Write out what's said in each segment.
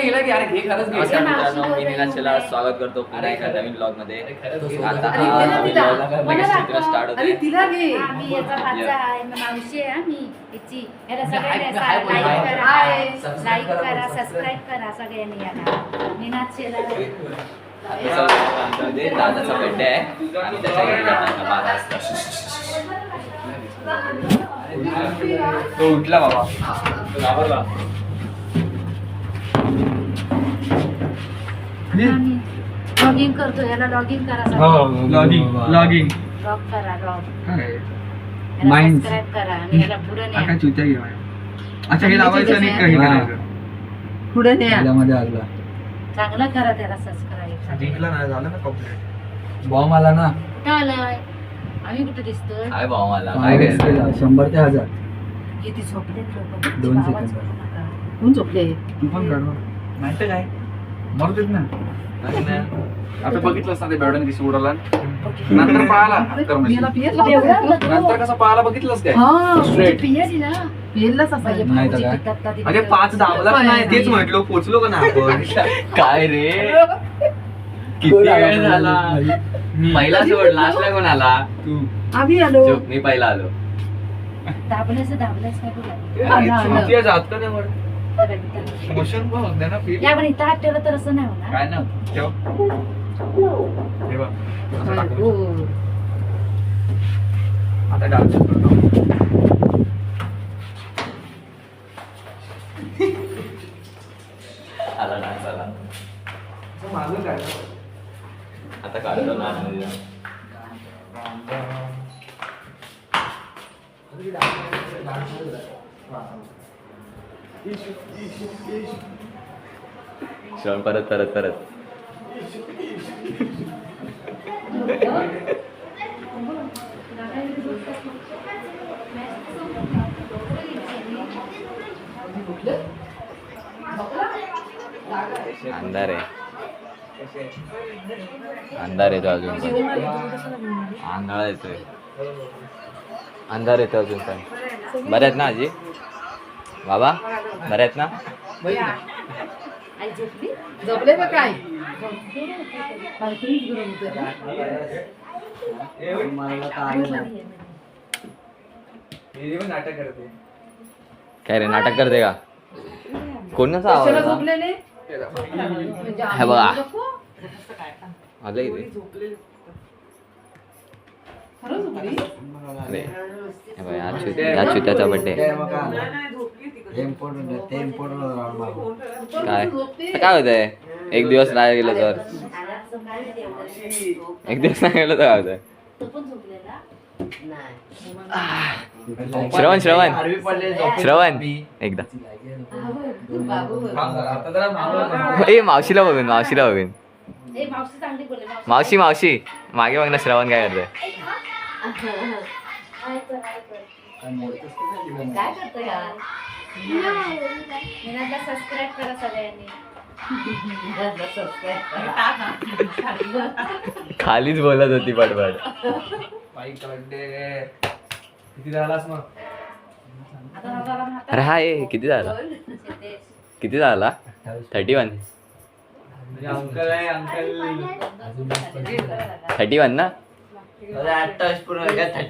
घे खरंच घे. नमस्कार मित्रांनो मी स्वागत करतो पुन्हा एका नवीन ब्लॉगमध्ये. आता हा चित्र. स्टार्ट होते तिला. घे. मी याचा भाचा आहे. म- मावशी आहे मी याची. याला हाय- सगळ्यांनी हाय बोल, हाय. लाईक करा. हाय. लाईक करा सबस्क्राईब करा सगळ्यांनी याला. आमच्यामध्ये दादाचा आहे. आणि त्याच्या तो उठला बाबा. तो घाबरला. लॉगिंग करतो याला लॉगिंग करा हो लॉगिंग लॉगिंग लॉग करा लॉग. सबस्क्राईब करा आणि याला पुढे न्या. चुत्या घेऊया अच्छा हे लावायचं आणि काही हा. करायचं. पुढे मध्ये आगला चांगलं करा त्याला सबस्क्राईब जिंकला ना झालं ना कंप्लीट बॉम्ब आला ना? कुठं आलाय? आम्ही कुठे दिसतोय? काय? केला शंभर ते हजार. किती झोपले दोन सेकंद. कोण झोपले? तू पण काढ नाही तर काय? मरतेच ना नाही. ना. आता बघितलंस ना ते बेवड्याने कशी उडाला. नंतर पळाला तर म्हणजे. नंतर कसं पळाला बघितलंस काय? हा Straight. नाही तर काय? अरे पाच धावलाच नाही? तेच म्हटलो पोचलो का ना आपण? काय रे? किती वेळ झाला? पहिला सोड लास्टला कोण आला? तू. आम्ही आलो. चुप मी पहिला आलो. दाबल्याचं दाबल्याच काय बोला आलं, आलं. चुतिया जात का नाही? मोशन पण होत नाही ना फील या पण इथं हात ठेवलं तर असं नाही होणार काय ना ठेव हे बघ असं टाकलं. हो. आता डान्स करतो आला डान्स आला मागं काय आता काढतो ना आतमध्ये. श्रवण परत परत परत अंधार आहे अंधार. येतो अजून पण. आंधळा येतोय. अंधार येतो अजून पण. बरे आहेत ना आजी? बाबा बरे आहेत ना? आई झोपली? झोपले का काय? बाल्कनीत गरम होतं ना. पण नाटक करते काय रे नाटक करते का? कोणाचा आवाज म्हणजे हे बघा. आलं इथे. अरे हे बघ, या चुत्याचा बड्डे काय? काय? होतंय? एक दिवस नाही गेलं तर. एक दिवस नाही गेलं तर काय होतंय? तो पण झोपलेला श्रवण श्रवण. श्रवण एकदा. ए मावशीला बघून मावशीला बघून. ए मावशी मावशी. मावशी मागे बघ ना श्रवण काय करतोय. काय कर, काय कर. काय करतोय सबस्क्राईब करा सगळ्यांनी. खालीच बोलत होती पडपड किती झालास मग? अरे हा ए किती झाला. किती झाला? थर्टी वन म्हणजे अंकल आहे अंकल. थर्टी वन ना?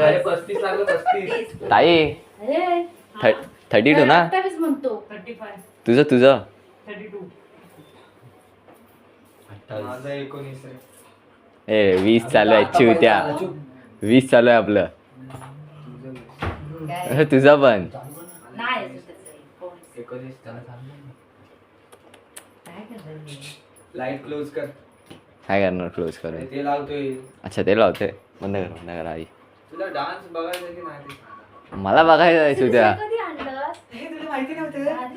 अरे पस्तीस लागलं पस्तीस. ताई. थर्टी टू ना? अठ्ठावीस म्हणतो. तुझं तुझं. माझं एकोणीस आहे ए वीस चालू आहे चिवत्या वीस चालू आहे आपलं. काय? तुझं पण. नाही अजून तसं. कोण? एकोणीस काय करतोय? लाइट क्लोज कर. काय करणार क्लोज करून? ते लावतोय. अच्छा ते लावते बंद कर बंद कर आई. तुला डान्स बघायचा की नाही ते सांग. मला बघायचं आहे चिवत्या कधी?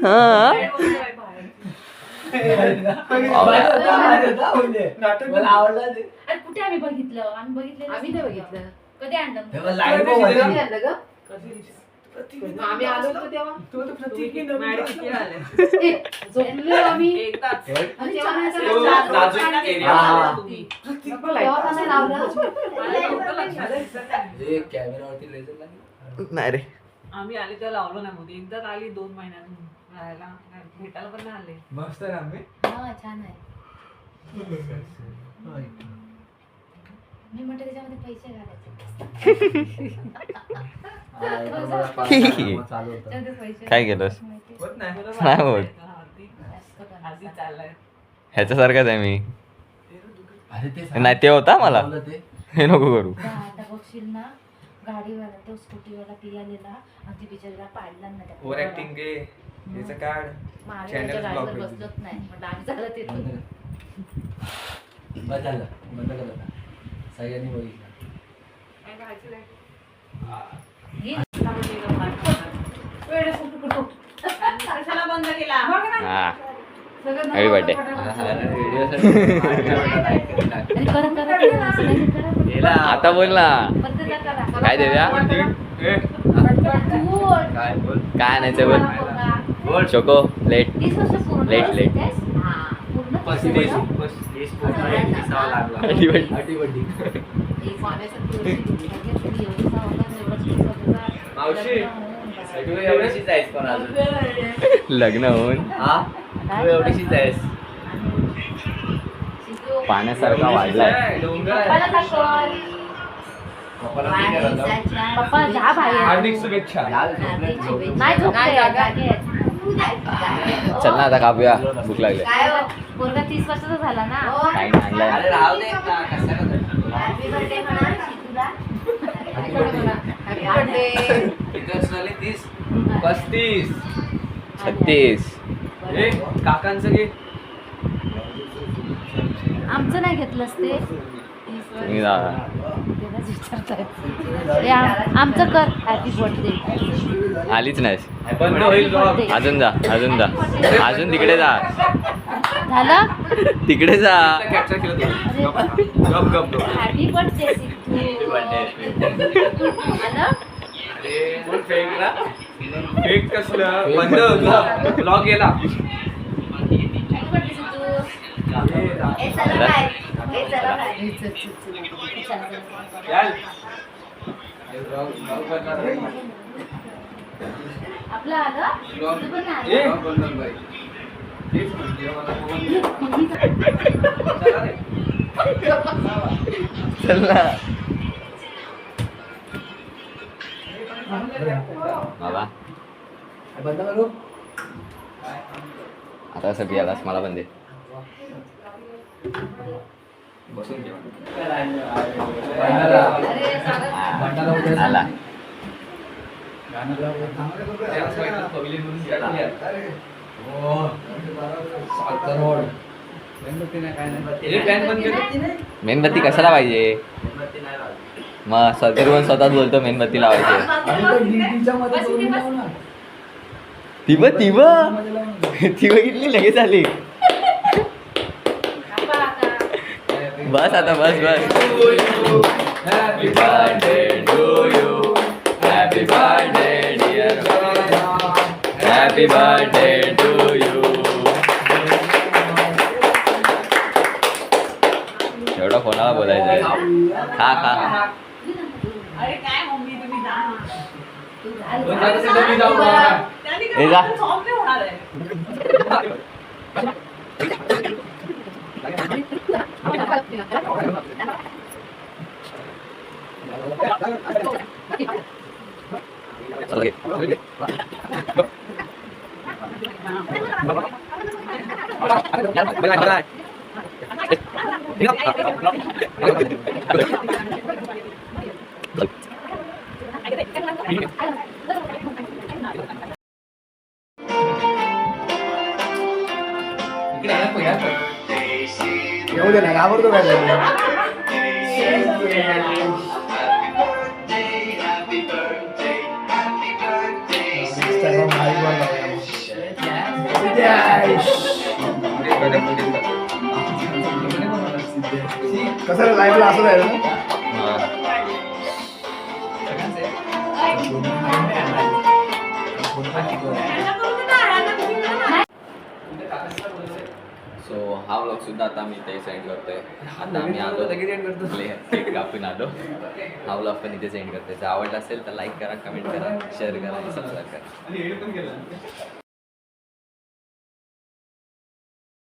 हा आणि कुठे आम्ही बघितलं आम्ही बघितलं आम्ही नाही बघितलं कधी आणलं ग आम्ही आलो होतो तेव्हा आम्ही नाही रे. आम्ही आले तर लावलो नाही मोदी एकदाच आली दोन महिन्यातून. राहायला. भेटायला पण नाही आले. मस्त आहे ना आम्ही? हा छान आहे. मी म्हणते त्याच्यामध्ये पैसे घालायचे. चालू होतं पैसे काय केलंस? माहिती होत नाही. नाही. होत. जास्त करा. आधी चाललाय. ह्याच्यासारखाच आहे मी. अरे ते नाही ते होता मला. ते. हे नको करू. आता आता बघशील ना. गाडीवाला तो स्कूटीवाला पियालेला आणि ती बिचारीला पाडला नाही त्या ओव्हर ऍक्टिंग गे. याचं काढ मग Channel त्याच्या block गाडीवर होईल. बसलोच नाही. म्हटलं आम्ही चालत येतो बंद झालं. बंद कर आता. सगळ्यांनी बघितलं. घे. वेडे कुठं कुठं. कशाला बंद केला? हा. सगळं. आता बोल ना. काय पटपट. काय बोल काय आणायचं बोल बघा. बोल चोको लेट? हा. लग्न होऊन. काय? शिकू. पाण्यासारखा वाढलाय. पप्पा जा बाहेर. हार्दिक शुभेच्छा. हार्दिक शुभेच्छा. नाही झोपते जागे. आहेत. चल ना आता कापूया. भूक लागली. काय हो? पोरगा तीस वर्षाचा झाला ना. काही आणलाय. birthday. पस्तीस. छत्तीस. ए काकांचं घे. आमचं नाही घेतलंस ते. तुम्ही जा. तेव्हाच विचारताय. ए, आम- आमचं कर. हॅपी बर्थडे आलीच नाहीस. बंद होईल vlog. अजून जा. अजून जा अजून तिकडे जा. झालं? तिकडे जा. हॅपी बर्थडे फेक कसलं? बंद होतो ब्लॉग गेला. ए चला ए चला. आपलं आलं? तुझं पण नाही ए. आलं चल ना. बाबा. बंद करू आता कसं पियालास मला पण दे. बसून गेला. हो. मेणबत्ती कशाला पाहिजे? मग सदर पण स्वतःच बोलतो मेणबत्ती लावायची. तो बघ ती बघ. ती बघितली लगेच आली कापा आता. बस आता बस बस. Happy birthday to you happy birthday dear happy birthday to you एवढं कोणाला बोलायचं आहे? खा खा. अरे काय मम्मी तुम्ही जा. ना. तू जा. दोन कसं लाईव्ह ला असं जायचं ना हा. हा व्लॉग सुद्धा आता मी ते सेंड करतोय. आता आम्ही आलो. केक कापून आलो हा व्लॉग पण इथे सेंड करतोय. जर आवडला असेल तर लाईक करा कमेंट करा शेअर करा आणि सबस्क्राईब करा